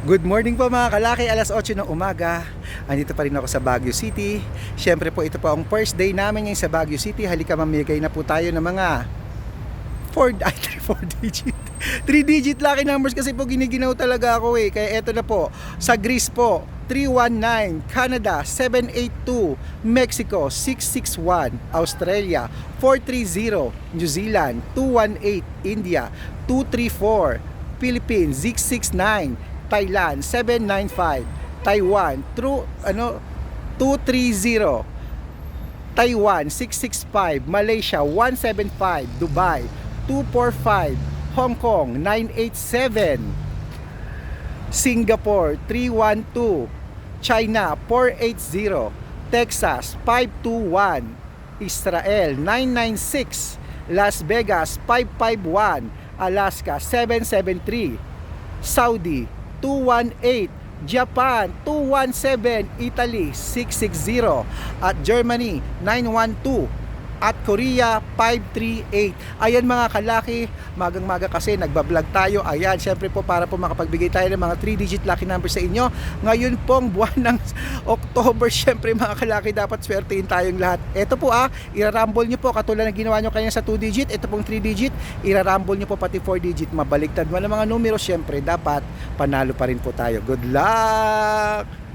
Good morning po mga kalaki, alas 8 ng umaga. Andito pa rin ako sa Baguio City. Siyempre po ito po ang first day namin ngayon sa Baguio City. Halika mamigay na po tayo ng mga 4 ay 4 digit. 3 digit lucky numbers kasi po giniginaw talaga ako eh. Kaya eto na po. Sa Greece po, 319, Canada 782, Mexico 661, Australia 430, New Zealand 218, India 234, Philippines 669, Thailand 795, Taiwan true ano 230, Taiwan 665, Malaysia 175, Dubai 245, Hong Kong 987, Singapore 312, China 480, Texas 521, Israel 996, Las Vegas 551, Alaska 773, Saudi 218, Japan 217, Italy 660 at Germany 912 at Korea 538. Ayan mga kalaki, magang-maga kasi nagbablog tayo. Ayan, syempre po para po makapagbigay tayo ng mga 3-digit lucky number sa inyo. Ngayon pong buwan ng October, syempre mga kalaki, dapat swertein tayong lahat. Ito po ah, irarumble nyo po katulad ng ginawa nyo kanya sa 2-digit. Ito pong 3-digit, irarumble nyo po pati 4-digit. Mabaliktad mo mga numero, syempre dapat panalo pa rin po tayo. Good luck!